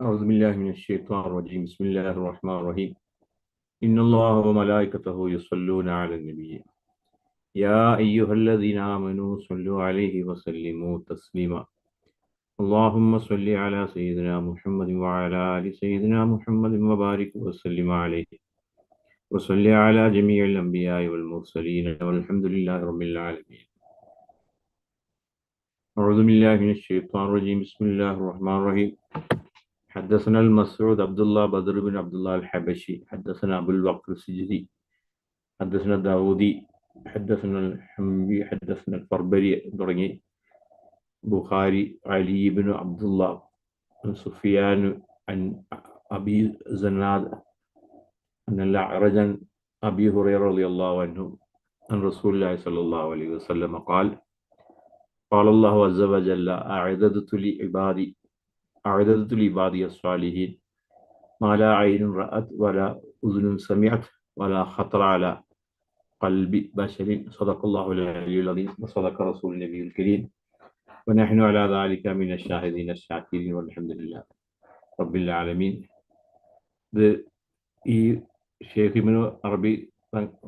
أعوذ بالله من الشيطان الرجيم بسم الله الرحمن الرحيم إن الله وملائكته يصلون على النبي يا أيها الذين آمنوا صلوا عليه وسلموا تسليما اللهم صل على سيدنا محمد وعلى آل سيدنا محمد وبارك وسلم عليه وصل على جميع الأنبياء والمرسلين والحمد لله رب العالمين أعوذ بالله من الشيطان الرجيم بسم الله الرحمن الرحيم حدثنا المسعود عبد الله بدر بن عبد الله الحبشي حدثنا أبو الوقت السجدي حدثنا داودي حدثنا الحمبي حدثنا البربري درني بخاري علي بن عبد الله عن سفيان عن أبي زناد أن الأعرج أبي هريرة رضي الله عنه عن رسول الله صلى الله عليه وسلم قال قال الله عز وجل أعددت لعبادي أعددت لعبادي الصالحين ما لا عين رأت ولا أذن سمعت ولا خطر على قلب بشر صدق الله العلي العظيم وصدق رسول النبي الكريم ونحن على ذلك من الشاهدين الشاكرين والحمد لله رب العالمين ഇത് ഈ ഷേഖിമിനു അറബി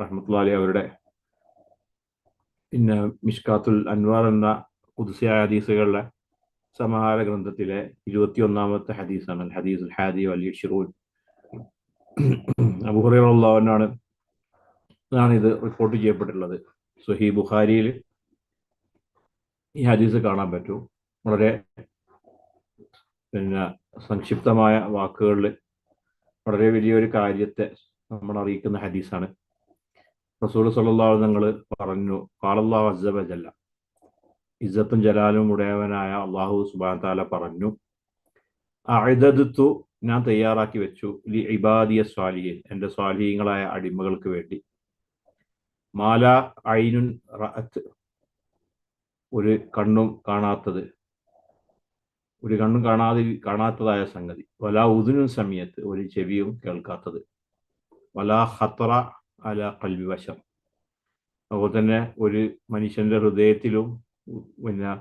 റഹ്മത്തുള്ളി അവരുടെ പിന്നെ മിഷ്കാത്തുൽ അൻവാർ എന്ന കുതിസിയായ ഹദീസുകളുടെ സമാഹാര ഗ്രന്ഥത്തിലെ ഇരുപത്തിയൊന്നാമത്തെ ഹദീസാണ്. ഹദീസ് ഹാദി വലിയ ഷിറൂൻ അബുഹുറാണ് ഇതാണ് ഇത് റിപ്പോർട്ട് ചെയ്യപ്പെട്ടിട്ടുള്ളത്. സുഹി ബുഖാരിയിൽ ഈ ഹദീസ് കാണാൻ പറ്റും. വളരെ പിന്നെ സംക്ഷിപ്തമായ വാക്കുകളിൽ വളരെ വലിയൊരു കാര്യത്തെ നമ്മൾ അറിയിക്കുന്ന ഹദീസാണ്. റസൂൽ സല്ലാ നിങ്ങൾ പറഞ്ഞു കാളല്ലാ അസബജല്ല ഇസ്സത്തും ജലാലും ഉടയവനായ അള്ളാഹു സുബാൻ പറഞ്ഞു അഴുതത്തു ഞാൻ തയ്യാറാക്കി വെച്ചു ലി ഇബാദിയ സ്വാലിഹിൻ എന്റെ സ്വാലിഹീങ്ങളായ അടിമകൾക്ക് വേണ്ടി. മാല ഐനുൻ റഅത്ത് ഒരു കണ്ണും കാണാത്തത് ഒരു കണ്ണും കാണാതെ കാണാത്തതായ സംഗതി. വല ഉദിനും സമയത്ത് ഒരു ചെവിയും കേൾക്കാത്തത്. വല ഹത്ര അല കൽവി വശം അതുപോലെ തന്നെ ഒരു മനുഷ്യന്റെ ഹൃദയത്തിലും പിന്നെ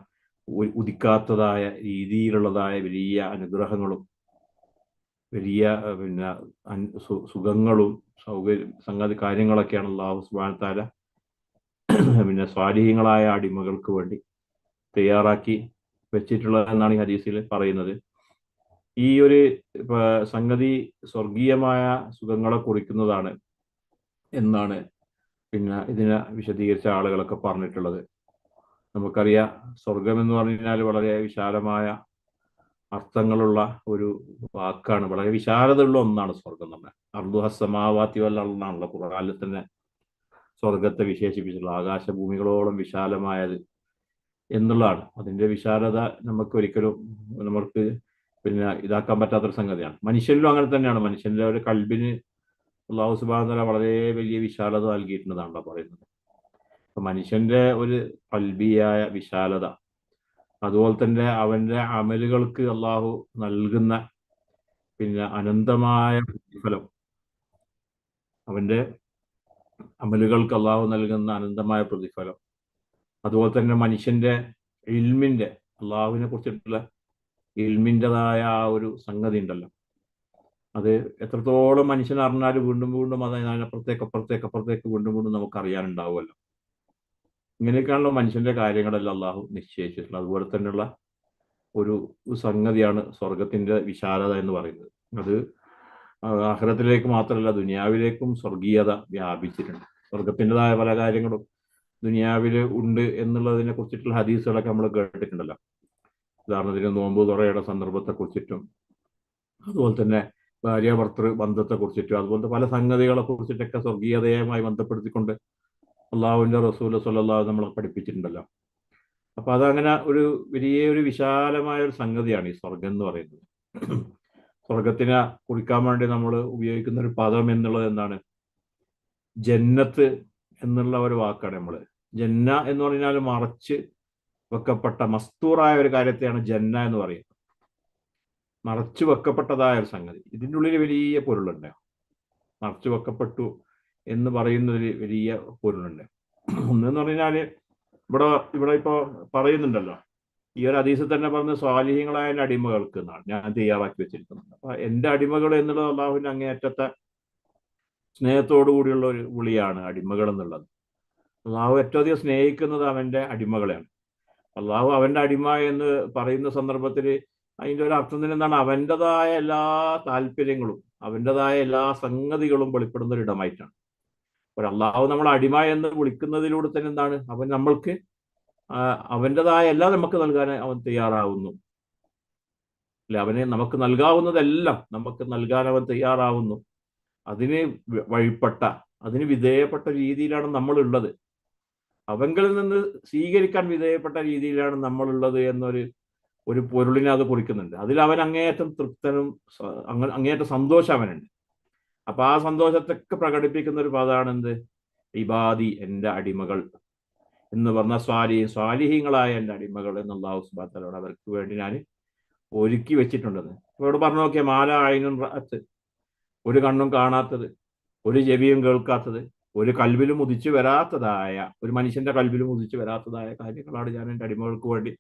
ഉദിക്കാത്തതായ രീതിയിലുള്ളതായ വലിയ അനുഗ്രഹങ്ങളും വലിയ പിന്നെ സുഖങ്ങളും സൗകര്യ സംഗതി കാര്യങ്ങളൊക്കെയാണ് അള്ളാഹു സുബാനത്താല പിന്നെ സ്വാധീനങ്ങളായ അടിമകൾക്ക് വേണ്ടി തയ്യാറാക്കി വെച്ചിട്ടുള്ളത് എന്നാണ് ഈ ഹദീസിൽ പറയുന്നത്. ഈ ഒരു സംഗതി സ്വർഗീയമായ സുഖങ്ങളെ കുറിക്കുന്നതാണ് എന്നാണ് പിന്നെ ഇതിനെ വിശദീകരിച്ച ആളുകളൊക്കെ പറഞ്ഞിട്ടുള്ളത്. നമുക്കറിയാം സ്വർഗം എന്ന് പറഞ്ഞാൽ വളരെ വിശാലമായ അർത്ഥങ്ങളുള്ള ഒരു വാക്കാണ്. വളരെ വിശാലതയുള്ള ഒന്നാണ് സ്വർഗം നമ്മൾ അർദുഹസമാവാത്തി വല്ലാണല്ലോ ഖുറാനിൽ തന്നെ സ്വർഗത്തെ വിശേഷിപ്പിച്ചിട്ടുള്ള. ആകാശഭൂമികളോളം വിശാലമായത് എന്നുള്ളതാണ്. അതിന്റെ വിശാലത നമുക്ക് ഒരിക്കലും നമുക്ക് പിന്നെ ഇതാക്കാൻ പറ്റാത്തൊരു സംഗതിയാണ്. മനുഷ്യനിലും അങ്ങനെ തന്നെയാണ്. മനുഷ്യന്റെ ഒരു കൽബിന് അള്ളാഹു സുബാന വളരെ വലിയ വിശാലത നൽകിയിട്ടുള്ളതാണല്ലോ പറയുന്നത്. മനുഷ്യന്റെ ഒരു കൽബിയായ വിശാലത. അതുപോലെ തന്നെ അവന്റെ അമലുകൾക്ക് അള്ളാഹു നൽകുന്ന പിന്നെ അനന്തമായ പ്രതിഫലം. അവന്റെ അമലുകൾക്ക് അള്ളാഹു നൽകുന്ന അനന്തമായ പ്രതിഫലം. അതുപോലെ തന്നെ മനുഷ്യന്റെ ഇൽമിന്റെ അള്ളാഹുവിനെ കുറിച്ചിട്ടുള്ള ഇൽമിന്റെതായ ആ ഒരു സംഗതി ഉണ്ടല്ലോ. അത് എത്രത്തോളം മനുഷ്യൻ അറിഞ്ഞാൽ വീണ്ടും വീണ്ടും അത് അതിനപ്പുറത്തേക്ക് അപ്പുറത്തേക്ക് അപ്പുറത്തേക്ക് വീണ്ടും വീണ്ടും നമുക്ക് അറിയാനുണ്ടാവുമല്ലോ ഇങ്ങനെയൊക്കെയാണല്ലോ മനുഷ്യന്റെ കാര്യങ്ങളെല്ലാം അള്ളാഹു നിശ്ചയിച്ചിട്ടുള്ളത്. അതുപോലെ തന്നെയുള്ള ഒരു സംഗതിയാണ് സ്വർഗത്തിന്റെ വിശാലത എന്ന് പറയുന്നത്. അത് ആഹ്ലത്തിലേക്ക് മാത്രമല്ല ദുനിയാവിലേക്കും സ്വർഗീയത വ്യാപിച്ചിട്ടുണ്ട്. സ്വർഗത്തിന്റെതായ പല കാര്യങ്ങളും ദുനിയാവിൽ ഉണ്ട് എന്നുള്ളതിനെ കുറിച്ചിട്ടുള്ള ഹദീസുകളൊക്കെ നമ്മൾ കേട്ടിട്ടുണ്ടല്ലോ. ഉദാഹരണത്തിന് നോമ്പ് തുറയുടെ സന്ദർഭത്തെ കുറിച്ചിട്ടും അതുപോലെ തന്നെ ഭാര്യ ഭർത്തൃ ബന്ധത്തെ കുറിച്ചിട്ടും അതുപോലത്തെ പല സംഗതികളെ കുറിച്ചിട്ടൊക്കെ സ്വർഗീയതയുമായി ബന്ധപ്പെടുത്തിക്കൊണ്ട് അള്ളാഹുവിന്റെ റസൂൽ സല്ലാഹു നമ്മളെ പഠിപ്പിച്ചിട്ടുണ്ടല്ലോ. അപ്പൊ അതങ്ങനെ ഒരു വലിയ ഒരു വിശാലമായ ഒരു സംഗതിയാണ് ഈ സ്വർഗം എന്ന് പറയുന്നത്. സ്വർഗത്തിനെ കുറിക്കാൻ വേണ്ടി നമ്മൾ ഉപയോഗിക്കുന്ന ഒരു പദം എന്നുള്ളത് എന്താണ്? ജന്നത്ത് എന്നുള്ള ഒരു വാക്കാണ് നമ്മൾ ജന്ന എന്ന് പറഞ്ഞാൽ മറച്ച് വെക്കപ്പെട്ട മസ്തൂറായ ഒരു കാര്യത്തെയാണ് ജന്ന എന്ന് പറയുന്നത്. മറച്ചു വെക്കപ്പെട്ടതായ ഒരു സംഗതി. ഇതിന്റെ ഉള്ളിൽ വലിയ പൊരുളുണ്ട്. മറച്ചു വെക്കപ്പെട്ടു എന്ന് പറയുന്നതിൽ വലിയ പൊരുളുണ്ട്. ഒന്നെന്ന് പറഞ്ഞാൽ ഇവിടെ ഇവിടെ ഇപ്പോ പറയുന്നുണ്ടല്ലോ. ഈ ഒരു ഹദീസിൽ തന്നെ പറഞ്ഞ സ്വാലിഹ്യങ്ങളായ അടിമകൾക്ക് എന്നാണ് ഞാൻ തയ്യാറാക്കി വെച്ചിരിക്കുന്നത്. അപ്പൊ എന്റെ അടിമകൾ എന്നുള്ളത് അള്ളാഹുവിന്റെ അങ്ങേയറ്റത്തെ സ്നേഹത്തോടു കൂടിയുള്ള ഒരു വിളിയാണ് അടിമകൾ എന്നുള്ളത്. അള്ളാഹു ഏറ്റവും അധികം സ്നേഹിക്കുന്നത് അവന്റെ അടിമകളെയാണ്. അള്ളാഹു അവന്റെ അടിമ എന്ന് പറയുന്ന സന്ദർഭത്തിൽ അതിന്റെ ഒരു അർത്ഥം തന്നെ എന്താണ്? അവന്റെതായ എല്ലാ താല്പര്യങ്ങളും അവന്റെതായ എല്ലാ സംഗതികളും വെളിപ്പെടുന്ന ഒരു ഒരു അള്ളാഹു നമ്മൾ അടിമ എന്ന് വിളിക്കുന്നതിലൂടെ തന്നെ എന്താണ്? അവൻ നമ്മൾക്ക് അവന്റെതായ എല്ലാം നമുക്ക് നൽകാൻ അവൻ തയ്യാറാവുന്നു. അല്ലെ? അവനെ നമുക്ക് നൽകാവുന്നതെല്ലാം നമുക്ക് നൽകാൻ അവൻ തയ്യാറാവുന്നു. അതിന് വഴിപ്പെട്ട അതിന് വിധേയപ്പെട്ട രീതിയിലാണ് നമ്മളുള്ളത്. അവങ്കിൽ നിന്ന് സ്വീകരിക്കാൻ വിധേയപ്പെട്ട രീതിയിലാണ് നമ്മളുള്ളത് എന്നൊരു ഒരു പൊരുളിനെ അത് കുറിക്കുന്നുണ്ട്. അതിൽ അവൻ അങ്ങേയറ്റം തൃപ്തനും അങ്ങേയറ്റം സന്തോഷം അവനുണ്ട്. അപ്പൊ ആ സന്തോഷത്തൊക്കെ പ്രകടിപ്പിക്കുന്ന ഒരു പദമാണ് എന്ത് ഇബാദി എന്റെ അടിമകൾ എന്ന് പറഞ്ഞ സ്വാലി സ്വാലിഹീങ്ങളായ എന്റെ അടിമകൾ എന്നുള്ള ഹൗസ്ബാത്തലോട് അവർക്ക് വേണ്ടി ഞാൻ ഒരുക്കി വെച്ചിട്ടുണ്ടെന്ന്. ഇവിടെ പറഞ്ഞു നോക്കിയ മാല ആയിനും റഅത്ത്. ഒരു കണ്ണും കാണാത്തത് ഒരു ചെവിയും കേൾക്കാത്തത് ഒരു കൽവിലും ഉദിച്ചു വരാത്തതായ ഒരു മനുഷ്യന്റെ കൽവിലും ഉദിച്ചു വരാത്തതായ കാര്യങ്ങളാണ് ഞാൻ എന്റെ അടിമകൾക്ക് വേണ്ടി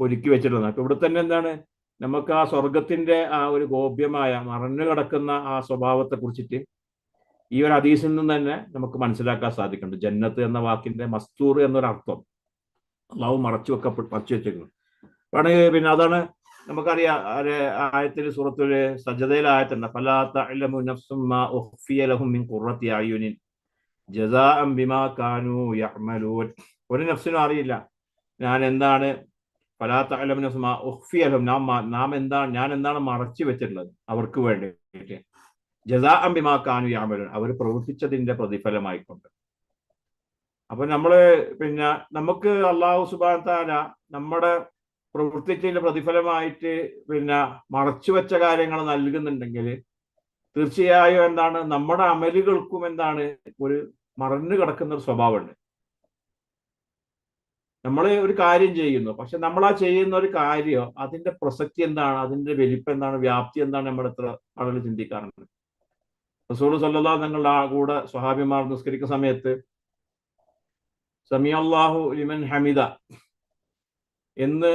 ഒരുക്കി വെച്ചിട്ടുള്ളത്. അപ്പൊ ഇവിടെ തന്നെ എന്താണ്? നമുക്ക് ആ സ്വർഗത്തിന്റെ ആ ഒരു ഗോപ്യമായ മറഞ്ഞു കിടക്കുന്ന ആ സ്വഭാവത്തെ കുറിച്ചിട്ട് ഈ ഒരു അതീസിൽ നിന്ന് തന്നെ നമുക്ക് മനസ്സിലാക്കാൻ സാധിക്കുന്നുണ്ട്. ജന്നത്ത് എന്ന വാക്കിന്റെ മസ്തൂർ എന്നൊരർത്ഥം അള്ളാഹു മറച്ചു വെക്കപ്പെട്ടു മറച്ചു വെച്ചിരിക്കുന്നു. വേണമെങ്കിൽ പിന്നെ അതാണ് നമുക്കറിയാം ആയത്തിൽ സൂറത്തിൽ സജതയിൽ ആയത്തുണ്ട്. ഒരു നഫ്സിനും അറിയില്ല. ഞാൻ എന്താണ് ഉഖ്ഫിയ ലഹും നാം എന്താണ് ഞാൻ എന്താണ് മറച്ചു വെച്ചിട്ടുള്ളത് അവർക്ക് വേണ്ടിയിട്ട്. ജസാ യാമരൻ യഅമലൂൻ. അവർ പ്രവർത്തിച്ചതിന്റെ പ്രതിഫലമായിക്കൊണ്ട്. അപ്പൊ നമ്മൾ പിന്നെ നമുക്ക് അള്ളാഹു താല നമ്മുടെ പ്രവർത്തിച്ചതിന്റെ പ്രതിഫലമായിട്ട് പിന്നെ മറച്ചു വെച്ച കാര്യങ്ങൾ നൽകുന്നുണ്ടെങ്കിൽ തീർച്ചയായും എന്താണ് നമ്മുടെ അമലുകൾക്കും എന്താണ് ഒരു മറന്നു കിടക്കുന്ന ഒരു സ്വഭാവമുണ്ട്. നമ്മൾ ഒരു കാര്യം ചെയ്യുന്നു. പക്ഷെ നമ്മൾ ആ ചെയ്യുന്ന ഒരു കാര്യം അതിന്റെ പ്രസക്തി എന്താണ്? അതിന്റെ വലിപ്പം എന്താണ്? വ്യാപ്തി എന്താണ്? നമ്മൾ എത്ര ആളുകൾ ചിന്തിക്കാറുണ്ട്? റസൂൾ സല്ലാ തങ്ങളുടെ ആ കൂടെ സ്വഹാബിമാർ നിസ്കരിക്കുന്ന സമയത്ത് സമിയല്ലാഹു ലിമൻ ഹമിദ എന്ന്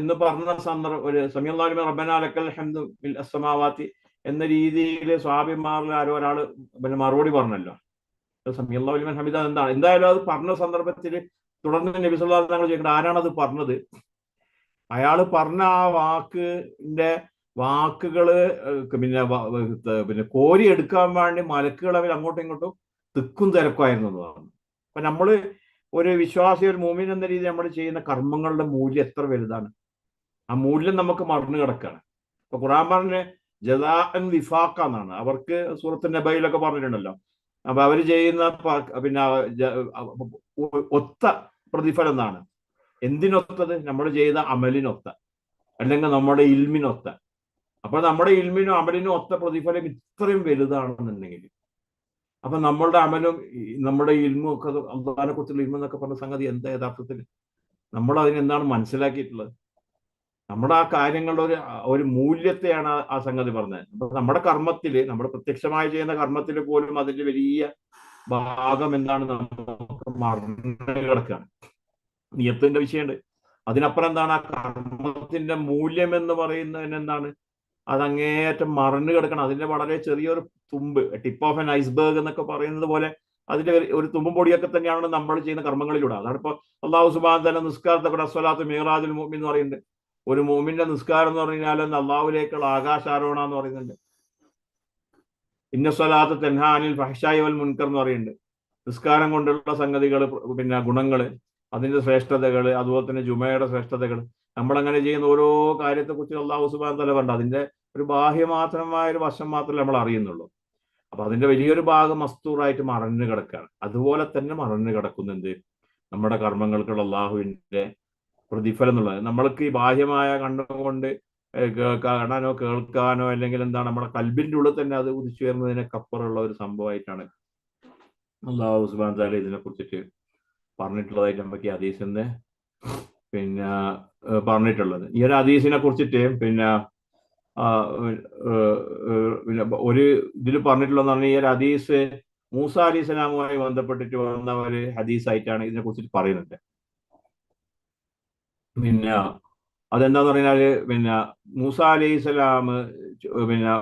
എന്ന് പറഞ്ഞ സന്ദർഭം ഒരു സമിയല്ലാഹു ലിമൻ റബ്ബനാലക്കൽ ഹംദു ബിൽ അസ്സമാവാത്തി എന്ന രീതിയിൽ സ്വാഭിമാറിൽ ആരോ ഒരാൾ പിന്നെ മറുപടി പറഞ്ഞല്ലോ. സമിയല്ലാഹു ലിമൻ ഹമിദ എന്താണ്? എന്തായാലും അത് പറഞ്ഞ സന്ദർഭത്തിൽ തുടർന്ന് നബി സല്ലല്ലാഹു അലൈഹി വസല്ലം ചോദിക്കുന്നത് ആരാണ് അത് പറഞ്ഞത്? അയാൾ പറഞ്ഞ ആ വാക്കിന്റെ വാക്കുകൾ പിന്നെ പിന്നെ കോരി എടുക്കാൻ വേണ്ടി മലക്കുകൾ അവർ അങ്ങോട്ടും ഇങ്ങോട്ടും തിക്കും തിരക്കുമായിരുന്നു എന്നതാണ് അപ്പൊ നമ്മൾ ഒരു വിശ്വാസി ഒരു മൂമിൻ എന്ന രീതിയിൽ നമ്മൾ ചെയ്യുന്ന കർമ്മങ്ങളുടെ മൂല്യം എത്ര വലുതാണ്? ആ മൂല്യം നമുക്ക് മറന്നു കിടക്കാണ്. ഇപ്പൊ ഖുറാൻ പറഞ്ഞ ജദാൻ വിഫാക്ക എന്നാണ്. അവർക്ക് സൂറത്ത് നബയിലൊക്കെ പറഞ്ഞിട്ടുണ്ടല്ലോ. അപ്പൊ അവർ ചെയ്യുന്ന പിന്നെ ഒത്ത പ്രതിഫലം എന്നാണ്. എന്തിനൊത്തത്? നമ്മൾ ചെയ്ത അമലിനൊത്ത. അല്ലെങ്കിൽ നമ്മുടെ ഇൽമിനൊത്ത. അപ്പൊ നമ്മുടെ ഇൽമിനും അമലിനും ഒത്ത പ്രതിഫലം ഇത്രയും വലുതാണെന്നുണ്ടെങ്കിൽ അപ്പൊ നമ്മളുടെ അമലും നമ്മുടെ ഇൽമും ഒക്കെ അള്ളഹാനെ കുറിച്ചുള്ള ഇൽമ എന്നൊക്കെ പറഞ്ഞ സംഗതി എന്താ യഥാർത്ഥത്തിൽ? നമ്മൾ അതിനെന്താണ് മനസ്സിലാക്കിയിട്ടുള്ളത്? നമ്മുടെ ആ കാര്യങ്ങളുടെ ഒരു ഒരു മൂല്യത്തെയാണ് ആ- ആ സംഗതി പറഞ്ഞത്. അപ്പൊ നമ്മുടെ കർമ്മത്തിൽ നമ്മൾ പ്രത്യക്ഷമായി ചെയ്യുന്ന കർമ്മത്തിൽ പോലും അതിന്റെ വലിയ ഭാഗം എന്താണ്? നമുക്ക് മറന്നു കിടക്കുകയാണ്. നിയത്തിന്റെ വിഷയമുണ്ട്. അതിനപ്പുറം എന്താണ്? ആ കർമ്മത്തിന്റെ മൂല്യം എന്ന് പറയുന്നതിന് എന്താണ്? അത് അങ്ങേയറ്റം മറന്നു കിടക്കണം. അതിന്റെ വളരെ ചെറിയൊരു തുമ്പ് ടിപ്പ് ഓഫ് ആൻ ഐസ്ബർഗ് എന്നൊക്കെ പറയുന്നത് പോലെ അതിന്റെ ഒരു- തുമ്പും പൊടിയൊക്കെ തന്നെയാണ് നമ്മൾ ചെയ്യുന്ന കർമ്മങ്ങളിലൂടെ. അതാണ് ഇപ്പൊ അള്ളാഹു സുബാൻ തന്നെ നിസ്കാരത്തെ കൂടെ അസ്വലാത്ത് മീറാജുൽ മോമിൻ എന്ന് പറയുന്നുണ്ട്. ഒരു മോമിന്റെ നിസ്കാരം എന്ന് പറഞ്ഞാൽ അള്ളാഹുലേക്കുള്ള ആകാശാരോഹണ എന്ന് പറയുന്നുണ്ട്. ഇന്ന സ്വലാത്ത് തെൻഹാനിൽ ഫഹഷായി വൽ മുൻകർ എന്ന് പറയുന്നുണ്ട്. നിസ്കാരം കൊണ്ടുള്ള സംഗതികൾ പിന്നെ ഗുണങ്ങൾ അതിന്റെ ശ്രേഷ്ഠതകൾ അതുപോലെ തന്നെ ജുമയുടെ ശ്രേഷ്ഠതകൾ നമ്മളങ്ങനെ ചെയ്യുന്ന ഓരോ കാര്യത്തെ കുറിച്ച് അള്ളാഹു സുബാൻ തല പറഞ്ഞു അതിന്റെ ഒരു ബാഹ്യമാത്രമായ ഒരു വശം മാത്രമേ നമ്മൾ അറിയുന്നുള്ളൂ. അപ്പൊ അതിന്റെ വലിയൊരു ഭാഗം മസ്തൂറായിട്ട് മറഞ്ഞു കിടക്കുകയാണ് അതുപോലെ തന്നെ മറഞ്ഞു കിടക്കുന്നുണ്ട് നമ്മുടെ കർമ്മങ്ങൾക്കുള്ള അള്ളാഹുവിന്റെ പ്രതിഫലം എന്നുള്ളത്. നമ്മൾക്ക് ഈ ബാഹ്യമായ കണ്ണുകൊണ്ട് കാണാനോ കേൾക്കാനോ അല്ലെങ്കിൽ എന്താണ് നമ്മുടെ കൽബിന്റെ ഉള്ളിൽ തന്നെ അത് ഉദിച്ചു വരുന്നതിനൊക്കെ അപ്പുറമുള്ള ഒരു സംഭവമായിട്ടാണ് അള്ളാഹു സുബാൻ താല ഇതിനെ കുറിച്ചിട്ട് പറഞ്ഞിട്ടുള്ളതായിട്ട് നമുക്ക് ഈ ഹദീസിന്റെ പിന്നെ പറഞ്ഞിട്ടുള്ളത്. ഈ ഒരു അദീസിനെ കുറിച്ചിട്ട് പിന്നെ പിന്നെ ഒരു ഇതിൽ പറഞ്ഞിട്ടുള്ളതെന്ന് പറഞ്ഞാൽ ഈ ഒരു ഹദീസ് മൂസ അലി ബന്ധപ്പെട്ടിട്ട് വന്ന ഒരു ഹദീസ് ആയിട്ടാണ് ഇതിനെ കുറിച്ചിട്ട് പറയുന്നത്. പിന്നെ അതെന്താന്ന് പറഞ്ഞാൽ പിന്നെ മൂസ അലി ഇസ്ലാം പിന്നെ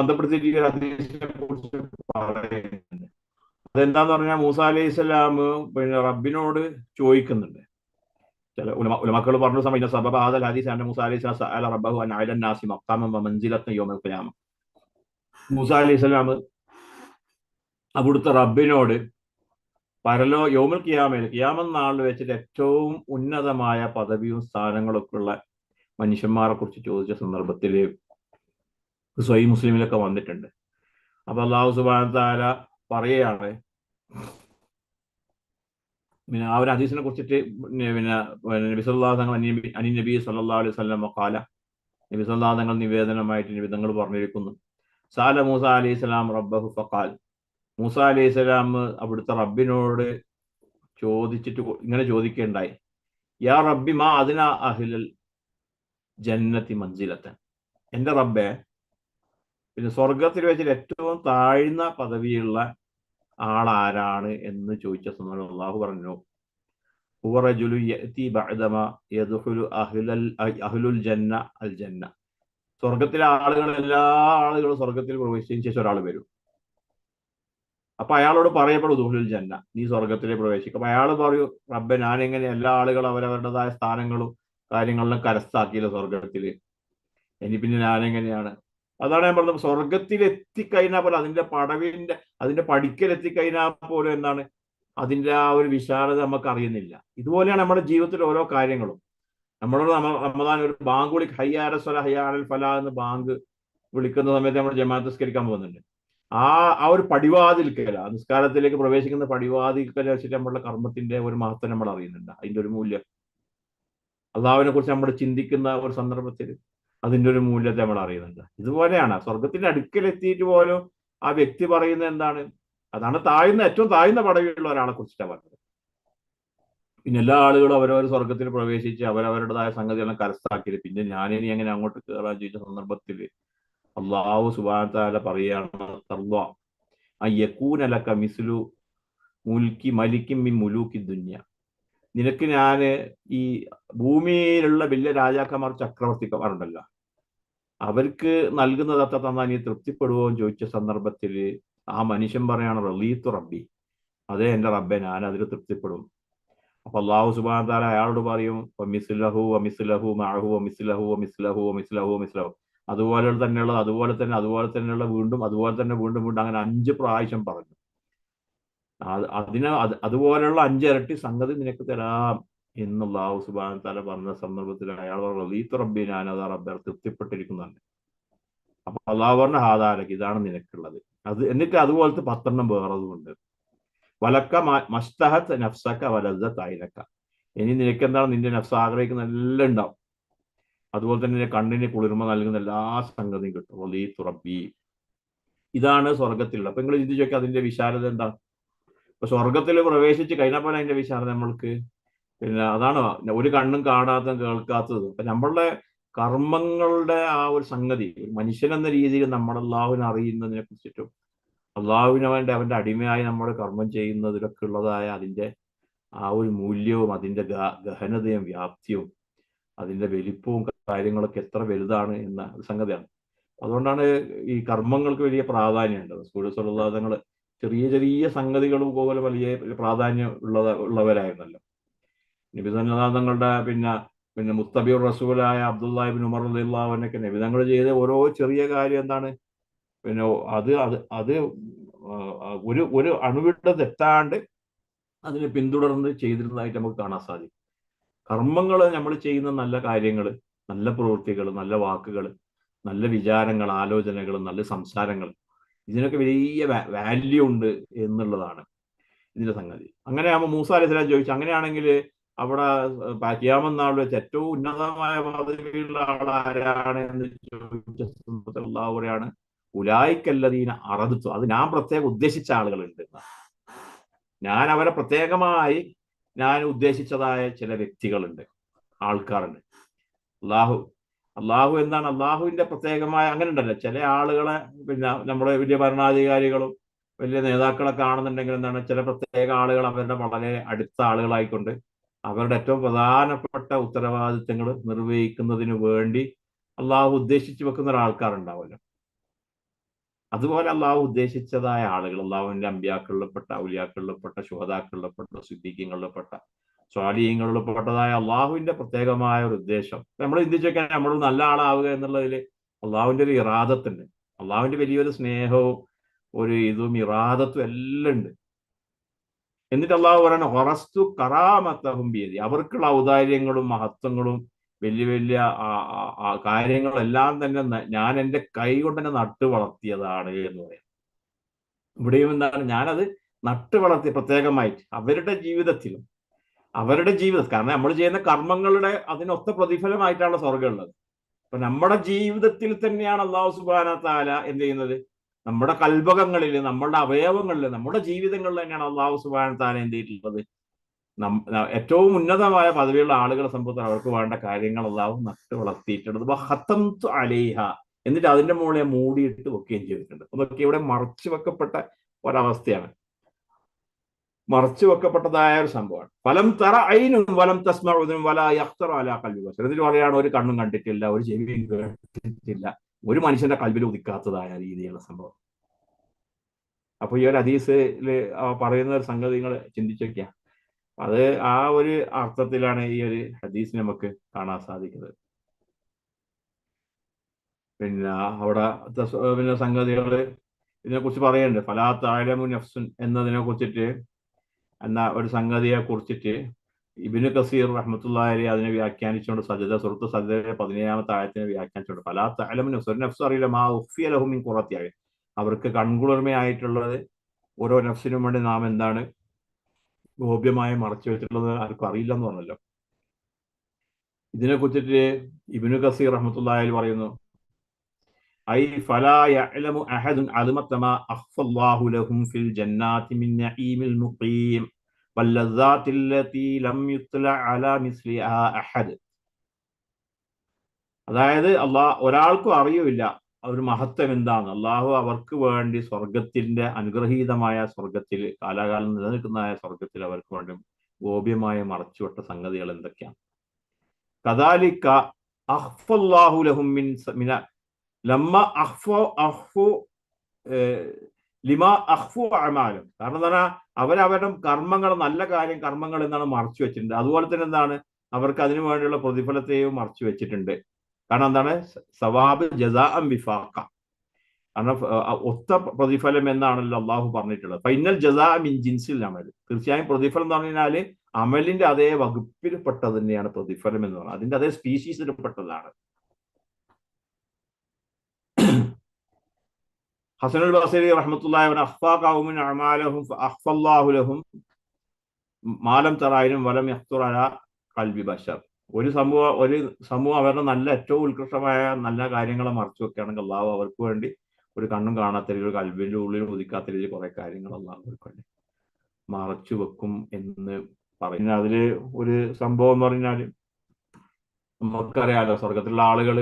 ബന്ധപ്പെടുത്തിയിട്ട് ഹദീസിനെ കുറിച്ച് പറയുന്നുണ്ട് അതെന്താന്ന് പറഞ്ഞാൽ മൂസ അലൈഹി സ്വലാം പിന്നെ റബ്ബിനോട് ചോദിക്കുന്നുണ്ട്. ചില ഉലമാക്കൾ പറഞ്ഞ സമയം സബബ ആദൽ ഹദീസ് ആണ് മൂസ അലൈഹി സ്വലാം സഅല റബ്ബഹു അൻ അലൻ നാസി മഖാമൻ വ മൻസിലത്തൻ യൗമൽ ഖിയാമ. മൂസ അലൈഹി സ്വലാം അവിടുത്തെ റബ്ബിനോട് പരലോ യോമൽ കിയാമയിൽ കിയാമൻ നാളിൽ വെച്ചിട്ട് ഏറ്റവും ഉന്നതമായ പദവിയും സ്ഥാനങ്ങളൊക്കെ ഉള്ള മനുഷ്യന്മാരെ കുറിച്ച് ചോദിച്ച സന്ദർഭത്തിൽ സ്വയം മുസ്ലിമിലൊക്കെ വന്നിട്ടുണ്ട്. അപ്പൊ അള്ളാഹു സുബാൻ താല പറയുകയാണ്. പിന്നെ ആ ഒരു ഹദീസിനെ കുറിച്ചിട്ട് പിന്നെ നബി സല്ലാ തങ്ങൾ അനി നബി സല്ലാ അലൈഹി വസല്ലം കാല നബി സല്ലാ തങ്ങൾ നിവേദനമായിട്ട് തങ്ങൾ പറഞ്ഞിരിക്കുന്നു. സാല മൂസ അലൈഹി സ്വലാം റബ്ബഹു ഫക്കാൽ മൂസ അലൈഹി സ്വലാം അവിടുത്തെ റബ്ബിനോട് ചോദിച്ചിട്ട് ഇങ്ങനെ ചോദിക്കുകയുണ്ടായി യാ റബ്ബി മാ അതിന അഹിലൽ ജന്നത്തി മഞ്ജിലത്തൻ എന്റെ റബ്ബെ പിന്നെ സ്വർഗത്തിൽ വെച്ചിട്ട് ഏറ്റവും താഴ്ന്ന പദവിയുള്ള ആളാരാണ് എന്ന് ചോദിച്ച സന്ദർഭം അള്ളാഹു പറഞ്ഞു അഹ്ലുൽ ജന്ന അൽ ജന്ന. സ്വർഗത്തിലെ ആളുകൾ എല്ലാ ആളുകളും സ്വർഗത്തിൽ പ്രവേശിച്ചതിന് ശേഷം ഒരാൾ വരും. അപ്പൊ അയാളോട് പറയപ്പെടും ദുഹുലുൽ ജന്ന നീ സ്വർഗത്തിലെ പ്രവേശിക്കും. അപ്പൊ അയാൾ പറയൂ റബ്ബെ ഞാൻ എങ്ങനെ എല്ലാ ആളുകളും അവരവരുടേതായ സ്ഥാനങ്ങളും കാര്യങ്ങളിലും കരസ്ഥാക്കിയില്ല സ്വർഗത്തിൽ ഇനി പിന്നെ ഞാൻ എങ്ങനെയാണ് അതാണ് ഞാൻ പറഞ്ഞത്. സ്വർഗത്തിൽ എത്തിക്കഴിഞ്ഞാൽ പോലെ അതിന്റെ പടവിന്റെ അതിന്റെ പടിക്കൽ എത്തിക്കഴിഞ്ഞാൽ പോലും എന്താണ്? അതിന്റെ ആ ഒരു വിശാലത നമുക്ക് അറിയുന്നില്ല. ഇതുപോലെയാണ് നമ്മുടെ ജീവിതത്തിലെ ഓരോ കാര്യങ്ങളും. നമ്മളോട് റമദാൻ ഒരു ബാങ്ക് വിളി ഹയ്യാര സ്വല ഹയ്യാറൽ ഫല എന്ന് ബാങ്ക് വിളിക്കുന്ന സമയത്ത് നമ്മൾ ജമാഅത്ത് സ്കരിക്കാൻ പോകുന്നുണ്ട്. ആ ആ ഒരു പടിവാതിൽക്കല നിസ്കാരത്തിലേക്ക് പ്രവേശിക്കുന്ന പടിവാതിൽക്കല വെച്ചിട്ട് നമ്മളുടെ കർമ്മത്തിന്റെ ഒരു മഹത്വം നമ്മൾ അറിയുന്നുണ്ട്. അതിന്റെ ഒരു മൂല്യം. അള്ളാവിനെ കുറിച്ച് നമ്മൾ ചിന്തിക്കുന്ന ഒരു സന്ദർഭത്തിൽ അതിന്റെ ഒരു മൂല്യത്തെ നമ്മൾ അറിയുന്നുണ്ട്. ഇതുപോലെയാണ്. സ്വർഗത്തിന്റെ അടുക്കലെത്തിയിട്ട് പോലും ആ വ്യക്തി പറയുന്നത് എന്താണ്? അതാണ് താഴ്ന്ന ഏറ്റവും താഴ്ന്ന പടവിയുള്ള ഒരാളെ കുറിച്ചിട്ടാണ് പറഞ്ഞത് പിന്നെ എല്ലാ ആളുകളും അവരവർ സ്വർഗത്തിൽ പ്രവേശിച്ച് അവരവരുടേതായ സംഗതികളെ കരസ്ഥാക്കിയത് പിന്നെ ഞാനിനി എങ്ങനെ അങ്ങോട്ട് കയറാൻ ചോദിച്ച സന്ദർഭത്തിൽ അള്ളാഹു സുബാന പറയാണ് തർവ ആ യക്കൂനലക്ക മിസ്ലു മുൽക്കി മലിക്കും മി മുലൂക്കി ദുന്യ. നിനക്ക് ഞാൻ ഈ ഭൂമിയിലുള്ള വലിയ രാജാക്കന്മാർ ചക്രവർത്തിക്കന്മാരുണ്ടല്ലോ. അവർക്ക് നൽകുന്നത് അത്ര തന്നാൽ നീ തൃപ്തിപ്പെടുവോ ചോദിച്ച സന്ദർഭത്തിൽ ആ മനുഷ്യൻ പറയാണ് റലീത്തു റബ്ബി. അതെ എന്റെ റബ്ബെ ഞാൻ അതിൽ തൃപ്തിപ്പെടും. അപ്പൊ അള്ളാഹു സുബാൻ താല അയാളോട് പറയും മിസ്ലഹു മിസ്ലഹു മഹു മിസ്ലഹു മിസ്ലഹു മിസ്ലഹു മിസ്ലഹു. അതുപോലെ തന്നെയുള്ള അതുപോലെ തന്നെ അതുപോലെ തന്നെയുള്ള വീണ്ടും അതുപോലെ തന്നെ വീണ്ടും വീണ്ടും അങ്ങനെ അഞ്ച് പ്രാവശ്യം പറഞ്ഞു. അതിന് അത് അതുപോലെയുള്ള അഞ്ചിരട്ടി സംഗതി നിനക്ക് തരാം. എന്നുള്ള ആ സുബാൻ തല പറഞ്ഞ സന്ദർഭത്തിൽ അയാൾ പറഞ്ഞു ഈ റബ്ബി ഞാൻ അത് റബ്ബർ തൃപ്തിപ്പെട്ടിരിക്കുന്നുണ്ട് അപ്പൊ അള്ളാഹു പറഞ്ഞ ഹാദാലക്ക് ഇതാണ് നിനക്കുള്ളത്. അത് എന്നിട്ട് അതുപോലത്തെ പത്തെണ്ണം വേറതുകൊണ്ട് വലക്ക മസ്തഹത്ത് നഫ്സക്ക വലസത്ത് തായിലക്ക ഇനി നിനക്ക് എന്താണ് നിന്റെ നഫ്സ ആഗ്രഹിക്കുന്ന എല്ലാം ഉണ്ടാവും. അതുപോലെ തന്നെ നിന്റെ കണ്ണിന് കുളിർമ നൽകുന്ന എല്ലാ സംഗതിയും കിട്ടും. റലീത്ത് തുറബി ഇതാണ് സ്വർഗത്തിലുള്ളത് അപ്പൊ നിങ്ങൾ ചിന്തിച്ചൊക്കെ അതിന്റെ വിശാലത എന്താ അപ്പൊ സ്വർഗത്തിൽ പ്രവേശിച്ച് കഴിഞ്ഞപ്പോൾ അതിന്റെ വിശാലത നമ്മൾക്ക്? പിന്നെ അതാണ്? ഒരു കണ്ണും കാണാത്തതും കേൾക്കാത്തതും. അപ്പൊ നമ്മളുടെ കർമ്മങ്ങളുടെ ആ ഒരു സംഗതി ഒരു മനുഷ്യൻ എന്ന രീതിയിൽ നമ്മൾ അള്ളാഹുവിനെ അറിയുന്നതിനെ കുറിച്ചിട്ടും അള്ളാഹുവിനെ വേണ്ടി അടിമയായി നമ്മൾ കർമ്മം ചെയ്യുന്നതിലൊക്കെ ഉള്ളതായ അതിന്റെ ആ ഒരു മൂല്യവും അതിന്റെ ഗഹനതയും വ്യാപ്തിയും അതിന്റെ വലിപ്പവും കാര്യങ്ങളൊക്കെ എത്ര വലുതാണ് എന്ന സംഗതിയാണ്. അതുകൊണ്ടാണ് ഈ കർമ്മങ്ങൾക്ക് വലിയ പ്രാധാന്യമുണ്ട്. സ്കൂളിൽ സുഹൃദാതങ്ങൾ ചെറിയ ചെറിയ സംഗതികൾ പോലെ വലിയ പ്രാധാന്യം ഉള്ളത് ഉള്ളവരായിരുന്നല്ലോ. നിബിധനാഥങ്ങളുടെ പിന്നെ പിന്നെ മുത്തബിർ റസൂലായ അബ്ദുല്ലാഹിബിൻ ഉമർ അള്ളാഹുവിനൊക്കെ നിബിധങ്ങൾ ചെയ്ത ഓരോ ചെറിയ കാര്യം എന്താണ്? പിന്നെ അത് അത് അത് ഒരു ഒരു അണുവിട്ട് തെറ്റാണ്ട് അതിനെ പിന്തുടർന്ന് ചെയ്തിരുന്നതായിട്ട് നമുക്ക് കാണാൻ സാധിക്കും. കർമ്മങ്ങൾ നമ്മൾ ചെയ്യുന്ന നല്ല കാര്യങ്ങൾ നല്ല പ്രവൃത്തികൾ നല്ല വാക്കുകൾ നല്ല വിചാരങ്ങൾ ആലോചനകൾ നല്ല സംസാരങ്ങൾ ഇതിനൊക്കെ വലിയ വാല്യൂ ഉണ്ട് എന്നുള്ളതാണ് ഇതിന്റെ സംഗതി. അങ്ങനെയാകുമ്പോൾ മൂസ അലൈഹി സ്വലാം ചോദിച്ചു അങ്ങനെയാണെങ്കിൽ അവിടെ വെച്ച് ഏറ്റവും ഉന്നതമായ പദവിയുള്ള ആളാരാണ് എന്ന് ചോദിച്ച പറയാണ് ഉലായിക്കല്ലതീന അറദിത്തു അത് ഞാൻ പ്രത്യേകം ഉദ്ദേശിച്ച ആളുകളുണ്ട് ഞാൻ അവരെ പ്രത്യേകമായി ഞാൻ ഉദ്ദേശിച്ചതായ ചില വ്യക്തികളുണ്ട് ആൾക്കാരുണ്ട്. അള്ളാഹു അള്ളാഹു എന്താണ്? അള്ളാഹുവിന്റെ പ്രത്യേകമായ അങ്ങനെ ഉണ്ടല്ലോ ചില ആളുകളെ പിന്നെ നമ്മുടെ വലിയ ഭരണാധികാരികളും വലിയ നേതാക്കളൊക്കെ ആണെന്നുണ്ടെങ്കിൽ എന്താണ്? ചില പ്രത്യേക ആളുകൾ അവരുടെ വളരെ അടുത്ത ആളുകളായിക്കൊണ്ട് അവരുടെ ഏറ്റവും പ്രധാനപ്പെട്ട ഉത്തരവാദിത്തങ്ങൾ നിർവഹിക്കുന്നതിന് വേണ്ടി അള്ളാഹു ഉദ്ദേശിച്ചു വെക്കുന്ന ഒരാൾക്കാരുണ്ടാവുമല്ലോ. അതുപോലെ അള്ളാഹു ഉദ്ദേശിച്ചതായ ആളുകൾ അള്ളാഹുവിന്റെ അമ്പ്യാക്കളിൽപ്പെട്ട ഔലിയാക്കളിൽപ്പെട്ട ശുഹതാക്കളിൽപ്പെട്ട സിദ്ദീഖ്യങ്ങളിൽപ്പെട്ട സ്വാലീയങ്ങളിൽപ്പെട്ടതായ അള്ളാഹുവിന്റെ പ്രത്യേകമായ ഒരു ഉദ്ദേശം. നമ്മൾ ചിന്തിച്ചൊക്കെ നമ്മൾ നല്ല ആളാവുക എന്നുള്ളതിൽ അള്ളാഹുവിന്റെ ഒരു ഇറാദത്തുണ്ട്. അള്ളാഹുവിന്റെ വലിയൊരു സ്നേഹവും ഒരു ഇതും ഇറാദത്തും എല്ലാം ഉണ്ട്. എന്നിട്ട് അള്ളാഹു പറയണ ഹൊറസ്തു കറാമത്തഹുംബിയതി അവർക്കുള്ള ഔദാര്യങ്ങളും മഹത്വങ്ങളും വലിയ വലിയ കാര്യങ്ങളെല്ലാം തന്നെ ഞാൻ എന്റെ കൈ കൊണ്ട് തന്നെ നട്ടു വളർത്തിയതാണ് എന്ന് പറയാം ഇവിടെയും എന്താണ് ഞാനത് നട്ടു വളർത്തി പ്രത്യേകമായിട്ട് അവരുടെ ജീവിതത്തിലും അവരുടെ ജീവിതം കാരണം നമ്മൾ ചെയ്യുന്ന കർമ്മങ്ങളുടെ അതിനൊത്ത പ്രതിഫലമായിട്ടാണ് സ്വർഗമുള്ളത് അപ്പൊ നമ്മുടെ ജീവിതത്തിൽ തന്നെയാണ് അള്ളാഹു സുബാന താല എന്ത് ചെയ്യുന്നത്? നമ്മുടെ കൽഭകങ്ങളിൽ നമ്മുടെ അവയവങ്ങളിൽ നമ്മുടെ ജീവിതങ്ങളിൽ തന്നെയാണ് അള്ളാഹു സുബാന താൻ ചെയ്തിട്ടുള്ളത് ഏറ്റവും ഉന്നതമായ പദവിയുള്ള ആളുകളെ സംബന്ധിച്ച് അവർക്ക് വേണ്ട കാര്യങ്ങൾ അള്ളാഹു നട്ട് വളർത്തിയിട്ടുണ്ട്. അലേഹ എന്നിട്ട് അതിന്റെ മുകളിൽ മൂടിയിട്ട് വെക്കുകയും ചെയ്തിട്ടുണ്ട്. അതൊക്കെ ഇവിടെ മറച്ചു വെക്കപ്പെട്ട ഒരവസ്ഥയാണ്. മറച്ചു വെക്കപ്പെട്ടതായ ഒരു സംഭവമാണ്. ഫലം തറ അയിനും വലം തസ്മഴുതിനും വല യഖ്തർ അല കൽവി എന്നിട്ട് പറയാണ് ഒരു കണ്ണും കണ്ടിട്ടില്ല ഒരു ചെവിയും കേട്ടിട്ടില്ല ഒരു മനുഷ്യന്റെ കൽവിൽ ഉദിക്കാത്തതായ രീതിയിലുള്ള സംഭവം. അപ്പൊ ഈ ഒരു അതീസിൽ പറയുന്ന ഒരു സംഗതി നിങ്ങൾ ചിന്തിച്ചൊക്കെയാ അത് ആ ഒരു അർത്ഥത്തിലാണ് ഈ ഒരു ഹദീസ് നമുക്ക് കാണാൻ സാധിക്കുന്നത്. പിന്നെ അവിടെ പിന്നെ സംഗതികൾ ഇതിനെ കുറിച്ച് പറയുന്നുണ്ട്. ഫലാത്ത് ആലമു നഫ്സുൻ എന്നതിനെ കുറിച്ചിട്ട് എന്ന ഒരു സംഗതിയെ കുറിച്ചിട്ട് ഇബിന് കസീർ അലൈഹി അതിനെ വ്യാഖ്യാനിച്ചുകൊണ്ട് സജദ സുഹൃത്ത് സജദയുടെ പതിനേഴാമത്തെ ആയത്തിനെ വ്യാഖ്യാനിച്ചുകൊണ്ട് ഫലാ അലമു നഫ്സ് അറിയില്ല മാ ഉഫിയ ലഹുമിൻ കുറത്തിയായി അവർക്ക് കൺകുളിർമയായിട്ടുള്ളത് ഓരോ നഫ്സിനും വേണ്ടി നാം എന്താണ് ഗോപ്യമായി മറച്ചു വെച്ചിട്ടുള്ളത് ആർക്കും അറിയില്ല എന്ന് പറഞ്ഞല്ലോ. ഇതിനെ കുറിച്ചിട്ട് ഇബിനു കസീർ അലൈഹി പറയുന്നു ഐ ഫലാ യഅലമു അഹദുൻ അൽമത്തമാ അഖ്ഫല്ലാഹു ലഹും ഫിൽ ജന്നാതി മിൻ നഈമിൽ മുഖീം. അതായത് അള്ളാഹ് ഒരാൾക്കും അറിയില്ല അവർ മഹത്വം എന്താണ്. അള്ളാഹു അവർക്ക് വേണ്ടി സ്വർഗത്തിന്റെ അനുഗ്രഹീതമായ സ്വർഗത്തിൽ കാലാകാലം നിലനിൽക്കുന്നതായ സ്വർഗത്തിൽ അവർക്ക് വേണ്ടി ഗോപ്യമായ മറച്ചുവിട്ട സംഗതികൾ എന്തൊക്കെയാണ്? ലഹും മിൻ ലമ്മ ലിമ അഹ്ഫു അമാലും. കാരണം എന്താണ് അവരവരുടെ കർമ്മങ്ങൾ നല്ല കാര്യം കർമ്മങ്ങൾ എന്നാണ് മറച്ചു വെച്ചിട്ടുണ്ട്. അതുപോലെ തന്നെ എന്താണ് അവർക്ക് അതിനു വേണ്ടിയുള്ള പ്രതിഫലത്തെയും മറച്ചു വെച്ചിട്ടുണ്ട്. കാരണം എന്താണ് സവാബ് ജസാ വിഫാക്ക കാരണം ഒത്ത പ്രതിഫലം എന്നാണല്ലോ അള്ളാഹു പറഞ്ഞിട്ടുള്ളത്. ഫൈനൽ ജസാ മിൻ ജിൻസിൽ അമൽ. തീർച്ചയായും പ്രതിഫലം എന്ന് പറഞ്ഞാൽ അമലിന്റെ അതേ വകുപ്പിൽപ്പെട്ടത് തന്നെയാണ് പ്രതിഫലം എന്ന് പറയുന്നത് അതിന്റെ അതേ സ്പീഷീസിൽപ്പെട്ടതാണ് ഹസനുൽ ബസരി റഹ്മത്തുള്ളാഹി അഖ്ഫാ ഖൗമിൻ അമാലഹും അഹ്ഫല്ലാഹുലഹും മാലം തറായിനും വലം യഹ്തുറ കൽബി ബശർ. ഒരു സമൂഹം ഒരു സമൂഹം അവരുടെ നല്ല ഏറ്റവും ഉത്കൃഷ്ടമായ നല്ല കാര്യങ്ങളെ മറച്ചു വെക്കുകയാണെങ്കിൽ അള്ളാഹു അവർക്ക് വേണ്ടി ഒരു കണ്ണും കാണാത്ത രീതിയിൽ കൽബിന്റെ ഉള്ളിൽ ഉദിക്കാത്ത രീതിയിൽ കുറെ കാര്യങ്ങൾ അള്ളാഹു അവർക്ക് വേണ്ടി മറച്ചു വെക്കും എന്ന് പറയുന്നത് അതിൽ ഒരു സംഭവം എന്ന് പറഞ്ഞാൽ നമുക്കറിയാലോ സ്വർഗത്തിലുള്ള ആളുകൾ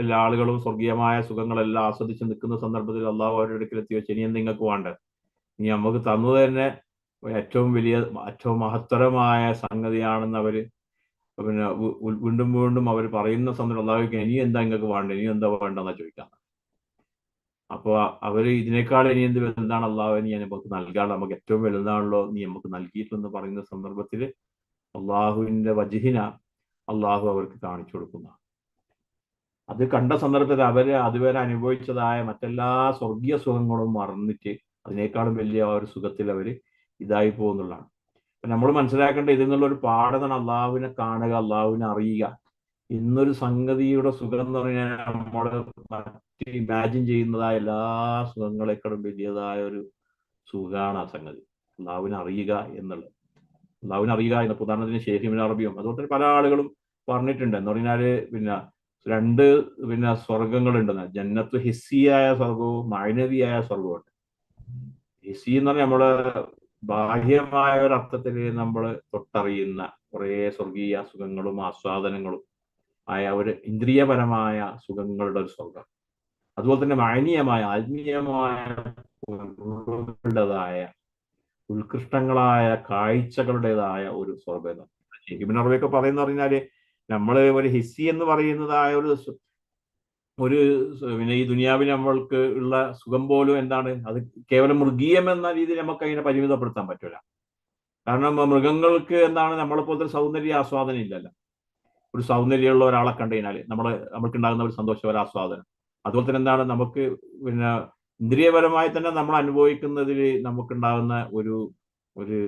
എല്ലാ ആളുകളും സ്വർഗീയമായ സുഖങ്ങളെല്ലാം ആസ്വദിച്ച് നിൽക്കുന്ന സന്ദർഭത്തിൽ അള്ളാഹു അവരുടെ അടുക്കൽ എത്തി വെച്ച് ഇനി നിങ്ങൾക്ക് വേണ്ട? ഇനി നമുക്ക് തന്നു തന്നെ ഏറ്റവും വലിയ ഏറ്റവും മഹത്തരമായ സംഗതിയാണെന്ന് അവർ പിന്നെ വീണ്ടും വീണ്ടും അവർ പറയുന്ന സന്ദർഭം അള്ളാഹുക്ക് ഇനി എന്താ നിങ്ങൾക്ക് വേണ്ട? ഇനി എന്താ വേണ്ടെന്നാ ചോദിക്കാം അപ്പൊ അവർ ഇതിനേക്കാൾ ഇനി എന്ത് വലുതാണ് അള്ളാഹു നീ നമുക്ക് നൽകാൻ നമുക്ക് ഏറ്റവും വലുതാണല്ലോ നീ നമുക്ക് നൽകിയിട്ടെന്ന് പറയുന്ന സന്ദർഭത്തിൽ അള്ളാഹുവിന്റെ വജിഹിന അള്ളാഹു അവർക്ക് കാണിച്ചു കൊടുക്കുന്ന അത് കണ്ട സന്ദർഭത്തിൽ അവർ അതുവരെ അനുഭവിച്ചതായ മറ്റെല്ലാ സ്വർഗീയ സുഖങ്ങളും മറന്നിട്ട് അതിനേക്കാളും വലിയ ഒരു സുഖത്തിൽ അവർ ഇതായി പോകുന്നുള്ളതാണ്. അപ്പൊ നമ്മൾ മനസ്സിലാക്കേണ്ട ഇതിൽ നിന്നുള്ള ഒരു പാഠമാണ് അള്ളാഹുവിനെ കാണുക അള്ളാഹുവിനെ അറിയുക. ഇന്നൊരു സംഗതിയുടെ സുഖം എന്ന് പറഞ്ഞാൽ നമ്മൾ ഇമാജിൻ ചെയ്യുന്നതായ എല്ലാ സുഖങ്ങളെക്കാളും വലിയതായ ഒരു സുഖമാണ് ആ സംഗതി. അള്ളാഹുവിനെ അറിയുക എന്നുള്ളത്. അള്ളാഹുവിനെ അറിയുക എന്ന ഉദാഹരണത്തിന് ഷേഖിമിൻ അറബിയും അതുപോലെ തന്നെ പല ആളുകളും പറഞ്ഞിട്ടുണ്ട്. എന്ന് പറഞ്ഞാൽ പിന്നെ രണ്ട് പിന്നെ സ്വർഗങ്ങളുണ്ടെന്ന് ജന്നത്ത് ഹിസ്സിയായ സ്വർഗവും മാനവിയായ സ്വർഗവും ഉണ്ട്. ഹിസ്സി എന്ന് പറഞ്ഞാൽ നമ്മൾ ബാഹ്യമായ ഒരു അർത്ഥത്തിൽ നമ്മൾ തൊട്ടറിയുന്ന കുറേ സ്വർഗീയ സുഖങ്ങളും ആസ്വാദനങ്ങളും ആയ ഒരു ഇന്ദ്രിയപരമായ സുഖങ്ങളുടെ ഒരു സ്വർഗം അതുപോലെ തന്നെ മാനീയമായ ആത്മീയമായ സുഖങ്ങളുടേതായ ഉത്കൃഷ്ടങ്ങളായ കാഴ്ചകളുടേതായ ഒരു സ്വർഗം ഇബിൻ അറബിയൊക്കെ പറയുന്ന പറഞ്ഞാൽ നമ്മൾ ഒരു ഹിസ്സി എന്ന് പറയുന്നതായ ഒരു ഒരു പിന്നെ ഈ ദുനിയാവിൽ നമ്മൾക്ക് ഉള്ള സുഖം പോലും എന്താണ്? അത് കേവലം മൃഗീയം എന്ന രീതിയിൽ നമുക്ക് അതിനെ പരിമിതപ്പെടുത്താൻ പറ്റില്ല കാരണം മൃഗങ്ങൾക്ക് എന്താണ്? നമ്മളെ പോലത്തെ സൗന്ദര്യ ആസ്വാദനം ഇല്ലല്ലോ. ഒരു സൗന്ദര്യമുള്ള ഒരാളെ കണ്ടു കഴിഞ്ഞാൽ നമ്മൾ നമുക്കുണ്ടാകുന്ന ഒരു സന്തോഷം ഒരു ആസ്വാദനം. അതുപോലെ തന്നെ എന്താണ്? നമുക്ക് പിന്നെ ഇന്ദ്രിയപരമായി തന്നെ നമ്മൾ അനുഭവിക്കുന്നതിൽ നമുക്കുണ്ടാകുന്ന ഒരു ഒരു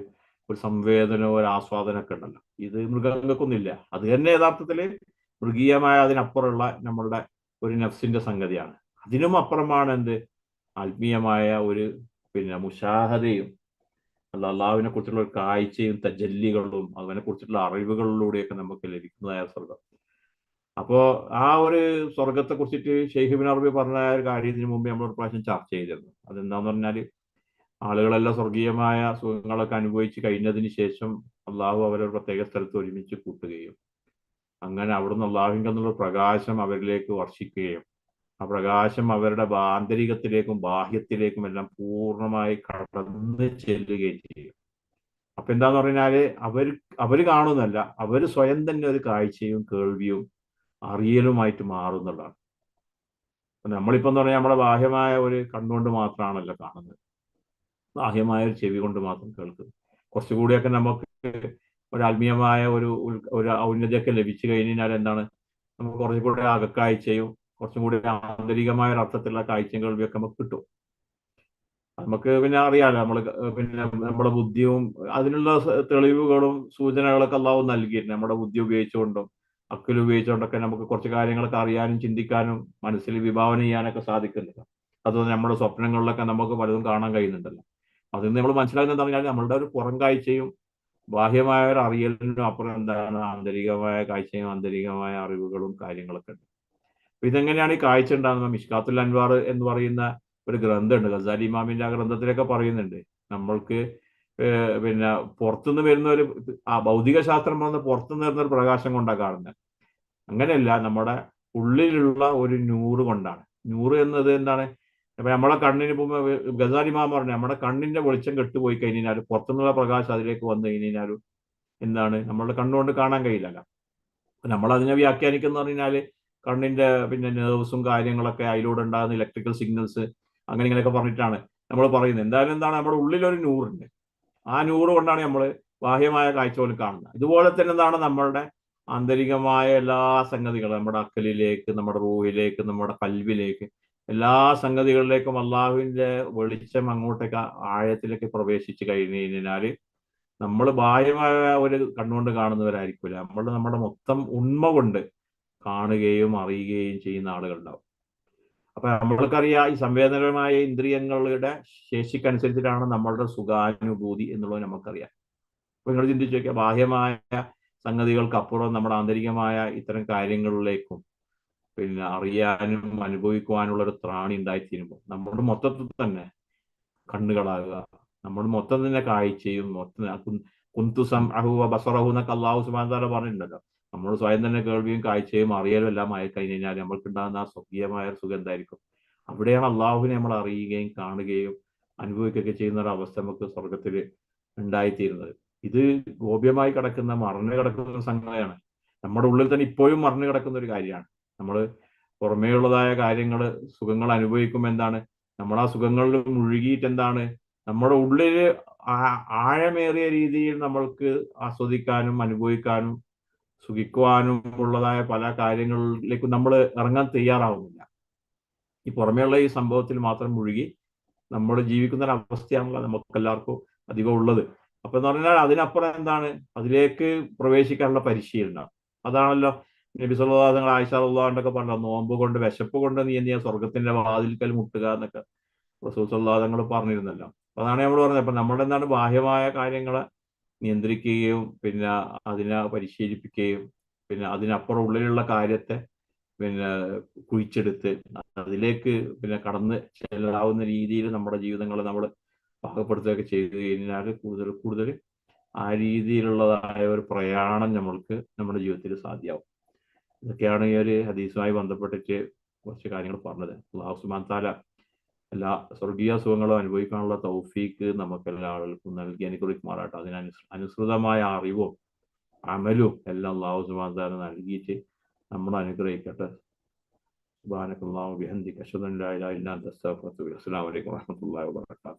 ഒരു സംവേദനവും ഒരു ആസ്വാദനമൊക്കെ ഉണ്ടല്ലോ. ഇത് മൃഗങ്ങൾക്കൊന്നുമില്ല. അത് തന്നെ യഥാർത്ഥത്തിൽ മൃഗീയമായ അതിനപ്പുറമുള്ള നമ്മളുടെ ഒരു നഫ്സിന്റെ സംഗതിയാണ്. അതിനും അപ്പുറമാണ് എന്ത്? ആത്മീയമായ ഒരു പിന്നെ മുഷാഹതയും അല്ല അള്ളാഹുവിനെ കുറിച്ചുള്ള ഒരു കാഴ്ചയും തജല്ലികളും അതിനെ കുറിച്ചുള്ള അറിവുകളിലൂടെയൊക്കെ നമുക്ക് ലഭിക്കുന്നതായ സ്വർഗം അപ്പോ ആ ഒരു സ്വർഗത്തെ കുറിച്ചിട്ട് ഷെയ്ഖിബിൻ അറബി പറഞ്ഞ ഒരു കാര്യത്തിന് മുമ്പ് നമ്മൾ ഒരു പ്രാവശ്യം ചർച്ച ചെയ്തിരുന്നു. അതെന്താന്ന് പറഞ്ഞാൽ ആളുകളെല്ലാം സ്വർഗീയമായ സുഖങ്ങളൊക്കെ അനുഭവിച്ച് കഴിഞ്ഞതിന് ശേഷം അള്ളാഹു അവരെ പ്രത്യേക സ്ഥലത്ത് ഒരുമിച്ച് കൂട്ടുകയും അങ്ങനെ അവിടുന്ന് അള്ളാഹുവിന്റെ എന്നുള്ള പ്രകാശം അവരിലേക്ക് വർഷിക്കുകയും ആ പ്രകാശം അവരുടെ ആന്തരികത്തിലേക്കും ബാഹ്യത്തിലേക്കും എല്ലാം പൂർണമായി കടന്ന് ചെല്ലുകയും ചെയ്യും. അപ്പൊ എന്താന്ന് പറഞ്ഞാൽ അവർ അവർ കാണുന്നല്ല അവർ സ്വയം തന്നെ ഒരു കാഴ്ചയും കേൾവിയും അറിയലുമായിട്ട് മാറുന്നതാണ്. നമ്മളിപ്പോ എന്ന് പറഞ്ഞാൽ നമ്മുടെ ബാഹ്യമായ ഒരു കണ്ണുകൊണ്ട് മാത്രമാണല്ലോ കാണുന്നത്. ബാഹ്യമായ ഒരു ചെവി കൊണ്ട് മാത്രം കേൾക്കും കുറച്ചുകൂടിയൊക്കെ നമുക്ക് ഒരു ആത്മീയമായ ഒരു ഒരു ഔന്നതിയൊക്കെ ലഭിച്ചു കഴിഞ്ഞാൽ എന്താണ്? നമുക്ക് കുറച്ചും കൂടി അകക്കാഴ്ചയും കുറച്ചും കൂടി ആന്തരികമായ ഒരു അർത്ഥത്തിലുള്ള കാഴ്ചയും കേൾവിയൊക്കെ നമുക്ക് കിട്ടും. നമുക്ക് പിന്നെ അറിയാലോ നമ്മൾ പിന്നെ നമ്മുടെ ബുദ്ധിയും അതിനുള്ള തെളിവുകളും സൂചനകളൊക്കെ അള്ളാഹു നൽകിയിട്ടുണ്ട്. നമ്മുടെ ബുദ്ധി ഉപയോഗിച്ചുകൊണ്ടും അക്കൽ ഉപയോഗിച്ചുകൊണ്ടൊക്കെ നമുക്ക് കുറച്ച് കാര്യങ്ങളൊക്കെ അറിയാനും ചിന്തിക്കാനും മനസ്സിൽ വിഭാവന ചെയ്യാനൊക്കെ സാധിക്കുന്നുണ്ട്. അതുപോലെ നമ്മുടെ സ്വപ്നങ്ങളിലൊക്കെ നമുക്ക് പലതും കാണാൻ കഴിയുന്നുണ്ടല്ലോ. അതിൽ നിന്ന് നമ്മൾ മനസ്സിലാക്കുന്നത് പറഞ്ഞാൽ നമ്മളുടെ ഒരു പുറം കാഴ്ചയും ബാഹ്യമായ ഒരു അറിയലിനും അപ്പുറം എന്താണ് ആന്തരികമായ കാഴ്ചയും ആന്തരികമായ അറിവുകളും കാര്യങ്ങളൊക്കെ ഉണ്ട്. ഇതെങ്ങനെയാണ് ഈ കാഴ്ച ഉണ്ടാകുന്നത്? മിഷ്കാത്തുൽ അൻവാർ എന്ന് പറയുന്ന ഒരു ഗ്രന്ഥമുണ്ട്. ഗസാലി ഇമാമിന്റെ ആ ഗ്രന്ഥത്തിലൊക്കെ പറയുന്നുണ്ട്. നമ്മൾക്ക് പിന്നെ പുറത്തുനിന്ന് വരുന്ന ഒരു ആ ഭൗതിക ശാസ്ത്രം വന്ന് പുറത്തുനിന്ന് വരുന്ന ഒരു പ്രകാശം കൊണ്ടാണ് കാണുന്നത്. അങ്ങനെയല്ല നമ്മുടെ ഉള്ളിലുള്ള ഒരു നൂറ് കൊണ്ടാണ്. നൂറ് എന്നത് എന്താണ്? അപ്പൊ നമ്മളെ കണ്ണിന് ഇപ്പൊ ഗസാലി പറഞ്ഞു നമ്മുടെ കണ്ണിന്റെ വെളിച്ചം കെട്ടുപോയി കഴിഞ്ഞാൽ പുറത്തുനിന്നുള്ള പ്രകാശം അതിലേക്ക് വന്നു കഴിഞ്ഞാൽ എന്താണ്? നമ്മളുടെ കണ്ണുകൊണ്ട് കാണാൻ കഴിയില്ലല്ലോ. നമ്മൾ അതിനെ വ്യാഖ്യാനിക്കുന്ന പറഞ്ഞാൽ കണ്ണിന്റെ പിന്നെ നെർവ്സും കാര്യങ്ങളൊക്കെ അതിലൂടെ ഉണ്ടാകുന്ന ഇലക്ട്രിക്കൽ സിഗ്നൽസ് അങ്ങനെ ഇങ്ങനെയൊക്കെ പറഞ്ഞിട്ടാണ് നമ്മൾ പറയുന്നത്. എന്തായാലും എന്താണ്? നമ്മുടെ ഉള്ളിലൊരു നൂറുണ്ട്. ആ നൂറ് കൊണ്ടാണ് നമ്മൾ ബാഹ്യമായ കാഴ്ച പോലും കാണുന്നത്. ഇതുപോലെ തന്നെ എന്താണ് നമ്മളുടെ ആന്തരികമായ എല്ലാ സംഗതികളും നമ്മുടെ അക്കലിലേക്ക് നമ്മുടെ റൂഹിലേക്ക് നമ്മുടെ കൽവിലേക്ക് എല്ലാ സംഗതികളിലേക്കും അള്ളാഹുവിന്റെ വെളിച്ചം അങ്ങോട്ടേക്ക് ആഴത്തിലേക്ക് പ്രവേശിച്ച് കഴിഞ്ഞു കഴിഞ്ഞാൽ നമ്മൾ ബാഹ്യമായ ഒരു കണ്ണുകൊണ്ട് കാണുന്നവരായിരിക്കില്ല നമ്മൾ നമ്മുടെ മൊത്തം ഉണ്മ കൊണ്ട് കാണുകയും അറിയുകയും ചെയ്യുന്ന ആളുകളുണ്ടാവും. അപ്പൊ നമ്മൾക്കറിയാം ഈ സംവേദനപരമായ ഇന്ദ്രിയങ്ങളുടെ ശേഷിക്കനുസരിച്ചിട്ടാണ് നമ്മളുടെ സുഖാനുഭൂതി എന്നുള്ളത് നമുക്കറിയാം. അപ്പൊ നിങ്ങൾ ചിന്തിച്ചു നോക്കിയാൽ ബാഹ്യമായ സംഗതികൾക്കപ്പുറം നമ്മുടെ ആന്തരികമായ ഇത്തരം കാര്യങ്ങളിലേക്കും പിന്നെ അറിയാനും അനുഭവിക്കുവാനുള്ള ഒരു ത്രാണി ഉണ്ടായിത്തീരുമ്പോൾ നമ്മുടെ മൊത്തത്തിൽ തന്നെ കണ്ണുകളാകുക. നമ്മുടെ മൊത്തം തന്നെ കാഴ്ചയും മൊത്തം കുന്തുസം അഹുവ ബസറഹു എന്നൊക്കെ അള്ളാഹു സുബാന്താല പറഞ്ഞിട്ടുണ്ടല്ലോ. നമ്മൾ സ്വയം തന്നെ കേൾവിയും കാഴ്ചയും അറിയലും എല്ലാം ആയി കഴിഞ്ഞു കഴിഞ്ഞാൽ നമ്മൾക്ക് ഉണ്ടാകുന്ന ആ സ്വകീയമായ ഒരു സുഖം എന്തായിരിക്കും? അവിടെയാണ് അള്ളാഹുവിനെ നമ്മൾ അറിയുകയും കാണുകയും അനുഭവിക്കുകയൊക്കെ ചെയ്യുന്ന ഒരു അവസ്ഥ നമുക്ക് സ്വർഗത്തിൽ ഉണ്ടായിത്തീരുന്നത്. ഇത് ഗോപ്യമായി കിടക്കുന്ന മറന്നു കിടക്കുന്ന സംഗതിയാണ്. നമ്മുടെ ഉള്ളിൽ തന്നെ ഇപ്പോഴും മറന്നു കിടക്കുന്ന ഒരു കാര്യമാണ്. നമ്മൾ പുറമേയുള്ളതായ കാര്യങ്ങൾ സുഖങ്ങൾ അനുഭവിക്കുമ്പോൾ എന്താണ് നമ്മൾ ആ സുഖങ്ങളിൽ മുഴുകിയിട്ട് എന്താണ് നമ്മുടെ ഉള്ളിൽ ആഴമേറിയ രീതിയിൽ നമ്മൾക്ക് ആസ്വദിക്കാനും അനുഭവിക്കാനും സുഖിക്കുവാനും ഉള്ളതായ പല കാര്യങ്ങളിലേക്കും നമ്മൾ ഇറങ്ങാൻ തയ്യാറാവുന്നില്ല. ഈ പുറമേയുള്ള ഈ സംഭവത്തിൽ മാത്രം മുഴുകി നമ്മൾ ജീവിക്കുന്ന ഒരു അവസ്ഥയാണല്ലോ നമുക്ക് എല്ലാവർക്കും അധികം ഉള്ളത്. അപ്പൊ എന്ന് പറഞ്ഞാൽ അതിനപ്പുറം എന്താണ്? അതിലേക്ക് പ്രവേശിക്കാനുള്ള പരിശീലനം. അതാണല്ലോ നബി നിങ്ങൾ ആയിഷ അള്ളാഹുണ്ടൊക്കെ പറഞ്ഞ നോമ്പ് കൊണ്ട് വിശപ്പ് കൊണ്ട് നീ ചെയ്യാ സ്വർഗത്തിന്റെ വാതിൽക്കൽ മുട്ടുക എന്നൊക്കെ റസൂൽ സല്ലാഹങ്ങൾ പറഞ്ഞിരുന്നല്ലോ. അപ്പൊ അതാണ് നമ്മൾ പറഞ്ഞത്. അപ്പൊ നമ്മുടെ എന്താണ് ബാഹ്യമായ കാര്യങ്ങളെ നിയന്ത്രിക്കുകയും പിന്നെ അതിനെ പരിശീലിപ്പിക്കുകയും പിന്നെ അതിനപ്പുറം ഉള്ളിലുള്ള കാര്യത്തെ പിന്നെ കുഴിച്ചെടുത്ത് അതിലേക്ക് പിന്നെ കടന്ന് ചെല്ലാവുന്ന രീതിയിൽ നമ്മുടെ ജീവിതങ്ങളെ നമ്മൾ പാകപ്പെടുത്തുകയൊക്കെ ചെയ്തു കഴിഞ്ഞാൽ കൂടുതൽ കൂടുതൽ ആ രീതിയിലുള്ളതായ ഒരു പ്രയാണം നമ്മൾക്ക് നമ്മുടെ ജീവിതത്തിൽ സാധ്യമാവും. ഇതൊക്കെയാണ് ഈ ഒരു ഹദീസുമായി ബന്ധപ്പെട്ടിട്ട് കുറച്ച് കാര്യങ്ങൾ പറഞ്ഞത്. അള്ളാഹു സുബാൻ താല എല്ലാ സ്വർഗീയ അസുഖങ്ങളും അനുഭവിക്കാനുള്ള തൗഫീക്ക് നമുക്ക് എല്ലാ ആളുകൾക്കും നൽകി അനുഗ്രഹിക്കുമാറാട്ടെ അതിന് അനുസൃ അനുസൃതമായ അറിവും അമലും എല്ലാം അള്ളാഹു സുബാൻ താല നൽകിയിട്ട് നമ്മൾ അനുഗ്രഹിക്കട്ടെ. സുബാനക്ക് അള്ളാഹു ബിഹന്ദിക്ക് അശ്വതൻ അസ്സാം വലൈക്കും വാഹമത്തല്ലാ വാത്തു